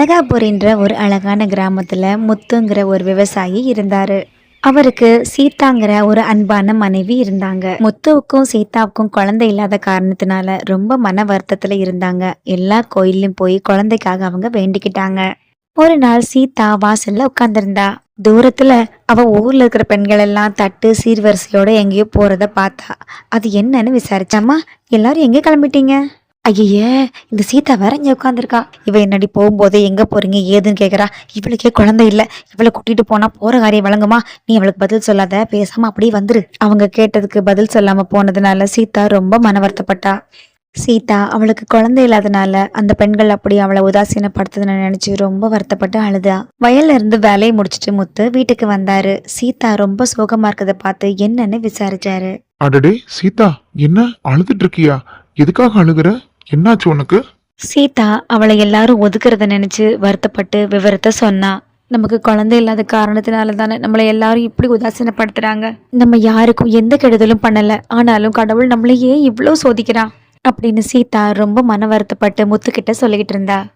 அழகாபுரின்ற ஒரு அழகான கிராமத்தில் முத்துங்கிற ஒரு விவசாயி இருந்தார். அவருக்கு சீதாங்கிற ஒரு அன்பான மனைவி இருந்தாங்க. முத்துவுக்கும் சீதாவுக்கும் குழந்தை இல்லாத காரணத்தினால ரொம்ப மன வருத்தத்துல இருந்தாங்க. எல்லா கோயிலும் போய் குழந்தைக்காக அவங்க வேண்டிக்கிட்டாங்க. ஒரு நாள் சீதா வாசல்ல உட்கார்ந்திருந்தா. தூரத்துல அவ ஊர்ல இருக்கிற பெண்கள் எல்லாம் தட்டு சீர்வரிசையோட எங்கேயோ போறத பார்த்தா. அது என்னன்னு விசாரிச்சாமா எல்லாரும் எங்க கிளம்பிட்டீங்க? ஐயே இந்த சீதா வேற இங்கே உட்காந்துருக்கா இவ என்னடி போகும்போது எங்கே போறீங்க ஏதுன்னு கேட்குறா இவளுக்கே குழந்தை இல்லை. இவளை கூட்டிகிட்டு போனால் போகிற காரியம் வழங்குமா நீ அவளுக்கு பதில் சொல்லாத. பேசாமல் அப்படியே வந்துரு. அவங்க கேட்டதுக்கு பதில் சொல்லாமல் போனதுனால சீதா ரொம்ப மன வருத்தப்பட்டா. சீதா அவளுக்கு குழந்தை இல்லாதனால அந்த பெண்கள் அப்படி அவளை உதாசீனப்படுத்துதுன்னு நினைச்சு ரொம்ப வருத்தப்பட்டு அழுதா. வயல்ல இருந்து வேலையை முடிச்சிட்டு முத்து வீட்டுக்கு வந்தாரு. சீதா ரொம்ப சோகமா இருக்கதை பார்த்து என்னன்னு விசாரிச்சாரு. அடடே சீதா என்ன? அழுதுட்டு இருக்கியா? எதுக்காக அழுகுற? என்னாச்சு உனக்கு? சீதா அவளை எல்லாரும் ஒதுக்குறத நினைச்சு வருத்தப்பட்டு விவரத்தை சொன்னா. நமக்கு குழந்தை இல்லாத காரணத்தினால தானே நம்மளை எல்லாரும் இப்படி உதாசீனப்படுத்துறாங்க. நம்ம யாருக்கும் எந்த கெடுதலும் பண்ணல. ஆனாலும் கடவுள் நம்மளையே இவ்வளோ சோதிக்கிறான் அப்படின்னு சீதா ரொம்ப மன வருத்தப்பட்டு முத்துக்கிட்ட சொல்லிக்கிட்டு இருந்தா.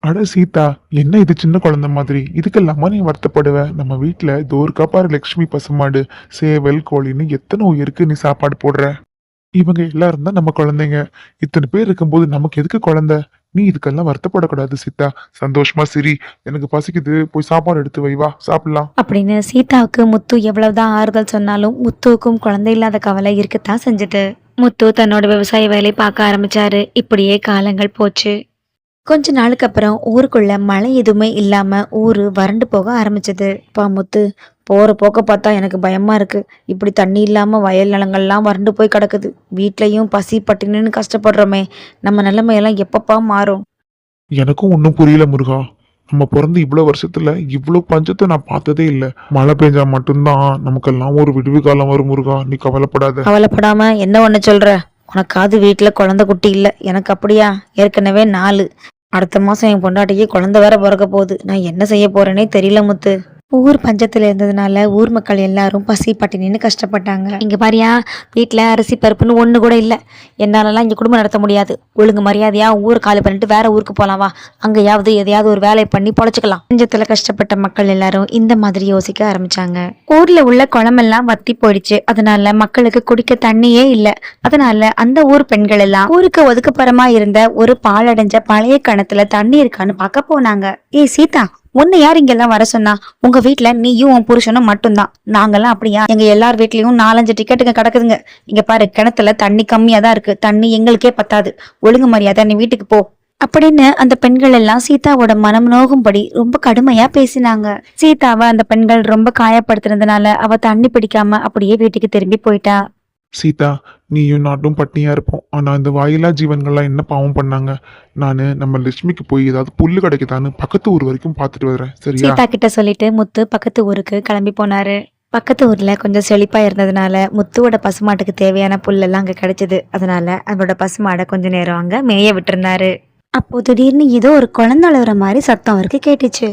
அட சீதா என்ன இது சின்ன குழந்தை மாதிரி? இதுக்கெல்லாமா நீ வருத்தப்படுவ? நம்ம வீட்டுல தோர்க்கா பாரு லக்ஷ்மி பசுமாடு சேவல் கோழின்னு எத்தனை உயிருக்கு நீ சாப்பாடு போடுற? இவங்க எல்லாரும் தான் நம்ம குழந்தைங்க. இத்தனை பேர் இருக்கும்போது நமக்கு எதுக்கு குழந்தை? நீ இதுக்கெல்லாம் வருத்தப்படக்கூடாது சீதா. சந்தோஷமா சிரி. எனக்கு பசிக்குது. போய் சாப்பாடு எடுத்து வை வா சாப்பிடலாம். அப்படின்னு சீதாவுக்கு முத்து எவ்வளவுதான் ஆறுதல் சொன்னாலும் முத்துவுக்கும் குழந்தை இல்லாத கவலை இருக்கத்தான் செஞ்சுட்டு முத்து தன்னோட விவசாய வேலையை பார்க்க ஆரம்பிச்சாரு. இப்படியே காலங்கள் போச்சு. கொஞ்ச நாளுக்கு அப்புறம் ஊருக்குள்ள மழை எதுவுமே இல்லாம ஊரு வறண்டு போக ஆரம்பிச்சது. பா முத்து போற போக்க பார்த்தா எனக்கு பயமா இருக்கு. இப்படி தண்ணி இல்லாம வயல் நிலங்கள்லாம் வறண்டு போய் கிடக்குது. வீட்லயும் பசி பட்டினின்னு கஷ்டப்படுறோமே. நம்ம நிலைமையெல்லாம் எப்பப்பா மாறும்? எனக்கும் ஒன்றும் புரியல முருகா. நம்ம பிறந்து இவ்வளோ வருஷத்துல இவ்வளோ பஞ்சத்தை நான் பார்த்ததே இல்லை. மழை பெஞ்சா மட்டும்தான் நமக்கெல்லாம் ஒரு விடுவி காலம் வரும் முருகா. நீ கவலைப்படாத. கவலைப்படாம என்ன ஒன்று சொல்ற? உனக்காவது வீட்டில் குழந்தை குட்டி இல்லை. எனக்கு அப்படியா? ஏற்கனவே நாலு. அடுத்த மாதம் என் பொண்டாட்டிக்கு குழந்தை வேற பிறக்க போகுது. நான் என்ன செய்ய போறேனே தெரியல முத்து. ஊர் பஞ்சத்தில் இருந்ததுனால ஊர் மக்கள் எல்லாரும் பசி பட்டினின்னு கஷ்டப்பட்டாங்க. இங்கே பாரியா வீட்டில் அரிசி பருப்புன்னு ஒன்று கூட இல்லை. என்னாலலாம் இங்கே குடும்பம் நடத்த முடியாது. ஒழுங்கு மரியாதையாக ஊர் காலி பண்ணிட்டு வேற ஊருக்கு போகலாம் வா. அங்கேயாவது எதையாவது ஒரு வேலையை பண்ணி பொழைச்சிக்கலாம். பஞ்சத்தில் கஷ்டப்பட்ட மக்கள் எல்லாரும் இந்த மாதிரி யோசிக்க ஆரம்பிச்சாங்க. ஊரில் உள்ள குளமெல்லாம் வத்தி போயிடுச்சு. அதனால மக்களுக்கு குடிக்க தண்ணியே இல்லை. அதனால அந்த ஊர் பெண்கள் எல்லாம் ஊருக்கு ஒதுக்குப்புறமா இருந்த ஒரு பாழடைஞ்ச பழைய கணத்துல தண்ணி இருக்கான்னு பார்க்க போனாங்க. ஏய் சீதா உன்னை யார் இங்கெல்லாம் வர சொன்னா? உங்க வீட்டுல நீயும் உன் புருஷனும் மட்டும்தான். நாங்கெல்லாம் அப்படியா? எங்க எல்லார் வீட்லயும் நாலஞ்சு டிக்கெட்டுங்க கிடக்குதுங்க. இங்க பாரு கிணத்துல தண்ணி கம்மியா தான் இருக்கு. தண்ணி எங்களுக்கே பத்தாது. ஒழுங்கு மரியாதை நீ வீட்டுக்கு போ. அப்படின்னு அந்த பெண்கள் எல்லாம் சீதாவோட மனம் நோகும்படி ரொம்ப கடுமையா பேசினாங்க. சீதாவை அந்த பெண்கள் ரொம்ப காயப்படுத்துனதுனால அவ தண்ணி பிடிக்காம அப்படியே வீட்டுக்கு திரும்பி போயிட்டா. சீதா நீயும் நாட்டும் பட்டினியாக இருப்போம். ஆனா இந்த வாயிலா ஜீவன்கள்லாம் என்ன பாவம் பண்ணாங்க? நானு நம்ம லட்சுமிக்கு போய் ஏதாவது புல்லு கிடைக்குதான்னு பக்கத்து ஊர் வரைக்கும் பார்த்துட்டு வரேன் சரியா? சீதா கிட்ட சொல்லிட்டு முத்து பக்கத்து ஊருக்கு கிளம்பி போனாரு. பக்கத்து ஊர்ல கொஞ்சம் செழிப்பா இருந்ததுனால முத்துவோட பசுமாட்டுக்கு தேவையான புல்லெல்லாம் அங்க கிடைச்சது. அதனால அவரோட பசுமாடை கொஞ்ச நேரம் அங்க மேய விட்டுருந்தாரு. அப்போ திடீர்னு ஏதோ ஒரு குழந்தை அழுகுற மாதிரி சத்தம் அவருக்கு கேட்டுச்சு.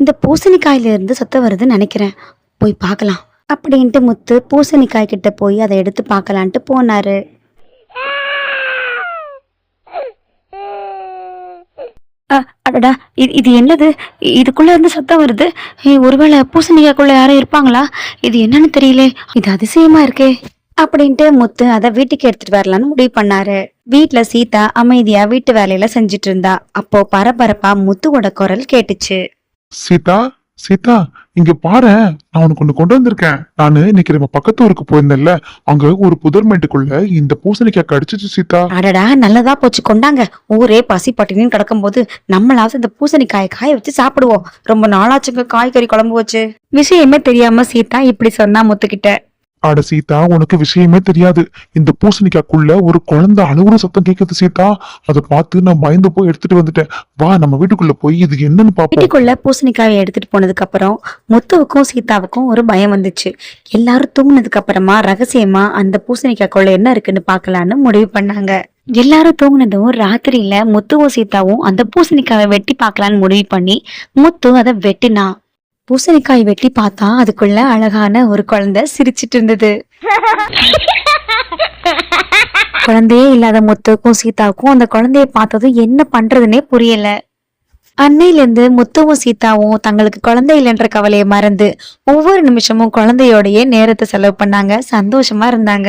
இந்த பூசணிக்காயில இருந்து சத்தம் வருதுன்னு நினைக்கிறேன். போய் பார்க்கலாம். அப்படின்ட்டு முத்து பூசணிக்காய் கிட்ட போய் அதை எடுத்து பார்க்கலான்ட்டு போனாரு. அடடா இது இது என்னது? இதுக்குள்ள இருந்து சத்தம் வருது. ஒருவேளை பூசணிக்காய்க்குள்ள யாரும் இருப்பாங்களா? இது என்னன்னு தெரியல. இது அதிசயமா இருக்கே. அப்படின்ட்டு முத்து அதை வீட்டுக்கு எடுத்துட்டு வரலான்னு முடிவு பண்ணாரு. வீட்ல சீதா அமைதியா வீட்டு வேலையில செஞ்சுட்டு இருந்தா. அப்போ பரபரப்பா முத்துவோட குரல் கேட்டுச்சு. சீதா சீதா இங்க பாரு நான் உனக்கு ஒண்ணு கொண்டு வந்திருக்கேன். நானு இன்னைக்கு நம்ம பக்கத்து ஊருக்கு போயிருந்தேன்ல அங்க ஒரு புதர்மேட்டுக்குள்ள இந்த பூசணிக்காய் கடிச்சிச்சு சீதா. அடடா நல்லதா போச்சு. கொண்டாங்க. ஊரே பசி பட்டினின்னு கிடக்கும்போது நம்மளாவது இந்த பூசணிக்காயை காய வச்சு சாப்பிடுவோம். ரொம்ப நாளாச்சுங்க காய்கறி குழம்பு வச்சு. விஷயமே தெரியாம சீதா இப்படி சொன்னா முத்துக்கிட்ட. அட சீதா உனக்கு விஷயமே தெரியாது. இந்த பூசணிக்காக்குள்ள ஒரு குழந்தை அழுகுற சத்தம் கேக்குது சீதா. அதை பார்த்து நான் பயந்து போய் எடுத்துட்டு வந்துட்டேன். வா நம்ம வீட்டுக்குள்ள போய் இது என்னன்னு பாப்போம் வீட்டுக்குள்ள பூசணிக்காயை எடுத்துட்டு போனதுக்கு அப்புறம் முத்துவுக்கும் சீதாவுக்கும் ஒரு பயம் வந்துச்சு. எல்லாரும் தூங்குனதுக்கு அப்புறமா ரகசியமா அந்த பூசணிக்காக்குள்ள என்ன இருக்குன்னு பாக்கலாம்னு முடிவு பண்ணாங்க. எல்லாரும் தூங்குனதும் ராத்திரியில முத்துவும் சீதாவும் அந்த பூசணிக்காவை வெட்டி பார்க்கலான்னு முடிவு பண்ணி முத்து அதை வெட்டினா. பூசணிக்காய் வெட்டி பார்த்தா அதுக்குள்ள அழகான ஒரு குழந்தை சிரிச்சிட்டு இருந்தது. குழந்தையே இல்லாத முத்துக்கும் சீதாவுக்கும் அந்த குழந்தைய பார்த்ததும் என்ன பண்றதுன்னே புரியல. அன்னையிலேருந்து முத்துவும் சீதாவும் தங்களுக்கு குழந்தை இல்லைன்ற கவலையை மறந்து ஒவ்வொரு நிமிஷமும் குழந்தையோடையே நேரத்தை செலவு பண்ணாங்க சந்தோஷமா இருந்தாங்க.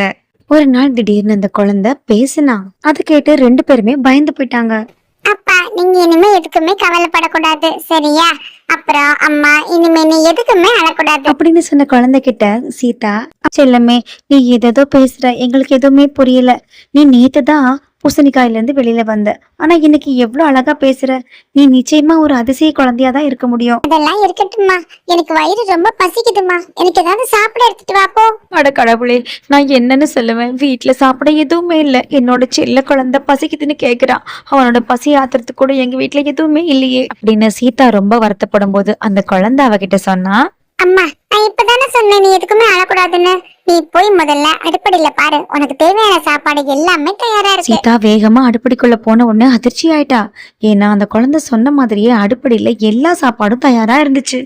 ஒரு நாள் திடீர்னு அந்த குழந்தை பேசினா அது கேட்டு ரெண்டு பேருமே பயந்து போயிட்டாங்க. அப்பா நீங்க இனிமே எதுக்குமே கவலைப்படக்கூடாது சரியா? அப்புறம் அம்மா இனிமே நீ எதுக்குமே அழக்கூடாது. அப்படின்னு சொன்ன குழந்தை கிட்ட சீதா செல்லமே நீ ஏதேதோ பேசுற. எங்களுக்கு எதுவுமே புரியல. நீ நேத்து தான் பூசணிக்காயில இருந்து வெளியில வந்த. ஆனா இன்னைக்கு எவ்வளவு அழகா பேசுற. நீ நிச்சயமா ஒரு அதிசய குழந்தையா தான் இருக்க முடியும். அதெல்லாம் இருக்கட்டும்மா. எனக்கு வயிறு ரொம்ப பசிக்குதுமா எனக்கு ஏதாவது சாப்பிட எடுத்துட்டு வா போ. அட கடவுளே நான் என்னன்னு சொல்லுவேன். வீட்ல சாப்பிட எதுவுமே இல்ல. என்னோட செல்ல குழந்தை பசிக்குதுன்னு கேக்குறான் அவனோட பசி ஆத்துறதுக்கு கூட எங்க வீட்ல எதுவுமே இல்லையே. அப்படின்னு சீதா ரொம்ப வருத்தப்படும் போது அந்த குழந்தை அவகிட்ட சொன்னா அம்மா நான் இப்பதானே சொன்னேன் நீ எதுக்குமே அழக்கூடாதுன்னு. நீ போய் முதல்ல அடுப்படியில பாரு. உனக்கு தேவையான சாப்பாடு எல்லாமே தயாரா இருக்கு. சீதா வேகமா அடுப்படிக்குள்ள போன உடனே அதிர்ச்சி ஆயிட்டா. ஏன்னா அந்த குழந்தை சொன்ன மாதிரியே அடுப்படியில எல்லா சாப்பாடும் தயாரா இருந்துச்சு.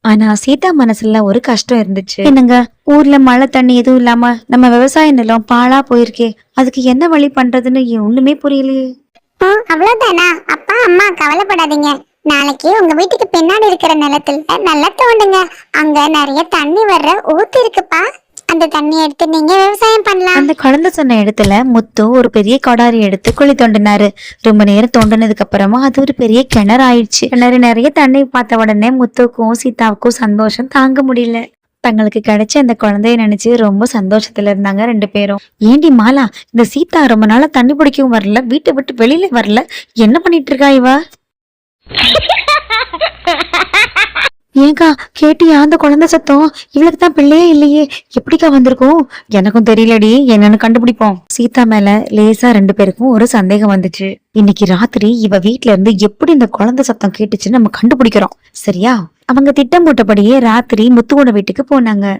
ஆனா சீதா மனசுல ஒரு கஷ்டம் இருந்துச்சு. என்னங்க? ஊர்ல மழை தண்ணி எதுவும் இல்லாம நம்ம விவசாய நிலம் பாழா போயிருக்கே. அதுக்கு என்ன வழி பண்றதுன்னு ஒண்ணுமே புரியலையே. அவ்வளவுதானா? அப்பா அம்மா கவலைப்படாதீங்க. நாளைக்கு உங்க வீட்டுக்கு பின்னாடி இருக்கிற நிலத்துல நல்லா தோண்டுங்க. அங்க நிறைய தண்ணி வர்ற ஊத்து இருக்குப்பா. அந்த தண்ணி எடுத்து நீங்க விவசாயம் பண்ணலாம். அந்த குழந்தை சொன்ன இடத்துல முத்து ஒரு பெரிய கொடாரி எடுத்து குழி தோண்டினாரு. ரொம்ப நேரம் தோண்டினதுக்கு அப்புறமா அது ஒரு பெரிய கிணறு ஆயிடுச்சு. கிணறு நிறைய தண்ணி பார்த்த உடனே முத்துக்கும் சீதாவுக்கும் சந்தோஷம் தாங்க முடியல. தங்களுக்கு கிடைச்ச அந்த குழந்தைய நினைச்சு ரொம்ப சந்தோஷத்துல இருந்தாங்க ரெண்டு பேரும். ஏண்டி மாலா இந்த சீதா ரொம்ப நாளா தண்ணி பிடிக்கவும் வரல வீட்டை விட்டு வெளியில வரல. என்ன பண்ணிட்டு இருக்கா இவ? ஏங்கா கேட்டியா அந்த குழந்தை சத்தம்? இவளுக்கு தான் பிள்ளையே இல்லையே. எப்படிக்கா வந்திருக்கும்? எனக்கும் தெரியலடி. என்னன்னு கண்டுபிடிப்போம். சீதா மேல லேசா ரெண்டு பேருக்கும் ஒரு சந்தேகம் வந்துச்சு. இன்னைக்கு ராத்திரி இவ வீட்ல இருந்து எப்படி இந்த குழந்தை சத்தம் கேட்டுச்சுன்னு நம்ம கண்டுபிடிக்கிறோம். சரியா? அவங்க திட்டம் போட்டபடியே ராத்திரி முத்துவோட வீட்டுக்கு போனாங்க.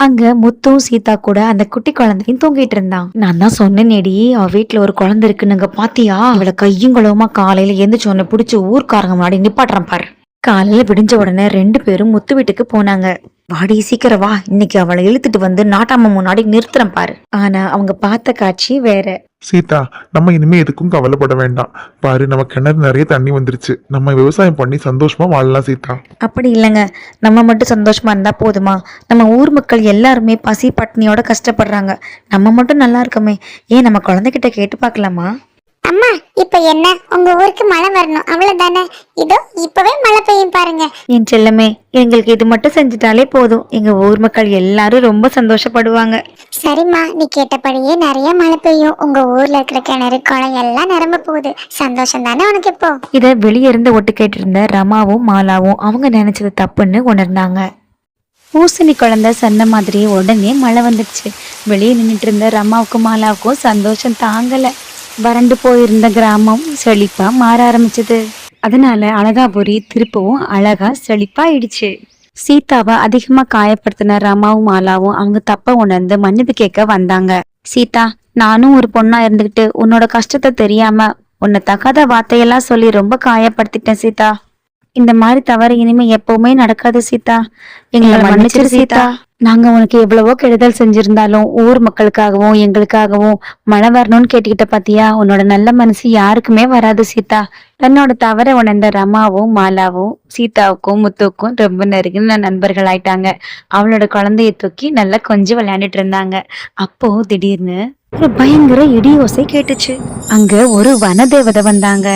அங்க முத்தும் சீதா கூட அந்த குட்டி குழந்தையும் தூங்கிட்டு இருந்தான். நான் தான் சொன்னேனேடி அவ வீட்டுல ஒரு குழந்தை இருக்குன்னு பாத்தியா? அவளை கையும் குளவுமா காலையில எந்திரிச்ச உடனே புடிச்சு ஊர்க்காரங்க முன்னாடி நிப்பாட்டுறான் பாரு. காலையில விடிஞ்ச உடனே ரெண்டு பேரும் முத்து வீட்டுக்கு போனாங்க. வாடி சீக்கிரம் வா. இன்னைக்கு அவளை இழுத்துட்டு வந்து நாட்டாம முன்னாடி நிறுத்துறேன் பாரு. ஆனா அவங்க பார்த்த காட்சி வேற. சீதா நம்ம இனிமே எதுக்கும் கவலைப்பட வேண்டாம். பாரு நம்ம கிணறு நிறைய தண்ணி வந்துருச்சு. நம்ம விவசாயம் பண்ணி சந்தோஷமா வாழலாம் சீதா. அப்படி இல்லைங்க. நம்ம மட்டும் சந்தோஷமா இருந்தா போதுமா? நம்ம ஊர் மக்கள் எல்லாருமே பசி பட்னியோட கஷ்டப்படுறாங்க. நம்ம மட்டும் நல்லா இருக்கோமே. ஏன் நம்ம குழந்தைகிட்ட கேட்டு பார்க்கலாமா? அம்மா இப்ப என்ன? உங்க ஊருக்கு மழை வரணும். அவ்வளவுதானே? இதோ இப்பவே மழை பெய்யும் பாருங்க. என் செல்லமே எங்களுக்கு இது மட்டும் செஞ்சுட்டாலே போதும். எங்க ஊர் மக்கள் எல்லாரும் ரொம்ப சந்தோஷப்படுவாங்க. சரிம்மா நீ கேட்டபடியே நிறைய மழை பெய்யும். உங்க ஊர்ல இருக்கிற கிணறு குளம் எல்லாம் நிரம்ப போகுது. சந்தோஷம் தானே உனக்கு இப்போ? இதை வெளியே இருந்து ஒட்டு கேட்டு இருந்த ரமாவும் மாலாவும் அவங்க நினைச்சது தப்புன்னு உணர்ந்தாங்க. பூசணி குழந்தை சொன்ன மாதிரி உடனே மழை வந்துடுச்சு. வெளியே நின்றுட்டு இருந்த ரமாவுக்கும் மாலாவுக்கும் சந்தோஷம் தாங்கல. வறண்டு போயிருந்த கிராமம் செழிப்பா மாற ஆரம்பிச்சது. அதனால அழகாபுரி திருப்பவும் அழகா செழிப்பாயிடுச்சு. சீதாவை அதிகமா காயப்படுத்தின ரமாவும் மாலாவும் அவங்க தப்ப உணர்ந்து மன்னிப்பு கேட்க வந்தாங்க. சீதா நானும் ஒரு பொண்ணா இருந்துகிட்டு உன்னோட கஷ்டத்தை தெரியாம உன்னை தகாத வார்த்தையெல்லாம் சொல்லி ரொம்ப காயப்படுத்திட்டேன் சீதா. இந்த மாதிரி தவறு இனிமே எப்பவுமே நடக்காது சீதா. எங்களை மன்னிச்சிரு சீதா. நாங்க உனக்கு எவ்வளவோ கெடுதல் செஞ்சிருந்தாலும் ஊர் மக்களுக்காகவும் எங்களுக்காகவும் மழை வரணும்னு கேட்டுக்கிட்ட பாத்தியா? உன்னோட நல்ல மனசு யாருக்குமே வராது சீதா. தன்னோட தவற உணர்ந்த ரமாவும் மாலாவும் சீதாவுக்கும் முத்துவுக்கும் ரொம்ப நெருங்கின நண்பர்கள் ஆயிட்டாங்க அவளோட குழந்தைய தூக்கி நல்லா கொஞ்சம் விளையாண்டுட்டு இருந்தாங்க. அப்போ திடீர்னு ஒரு பயங்கர இடி ஓசை கேட்டுச்சு. அங்க ஒரு வனதேவதை வந்தாங்க.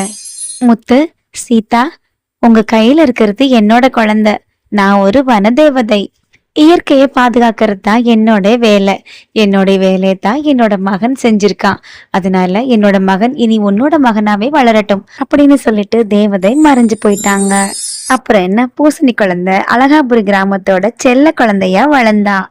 முத்து சீதா உங்க கையில இருக்கிறது என்னோட குழந்தை. நான் ஒரு வனதேவதை. இயற்கையை பாதுகாக்கிறது தான் என்னோட வேலை. என்னோட வேலையை தான் என்னோட மகன் செஞ்சிருக்கான். அதனால என்னோட மகன் இனி உன்னோட மகனாவே வளரட்டும் அப்படின்னு சொல்லிட்டு தேவதை மறைஞ்சு போயிட்டாங்க. அப்புறம் என்ன பூசணி குழந்தை அழகாபுரி கிராமத்தோட செல்ல குழந்தையா வளர்ந்தான்.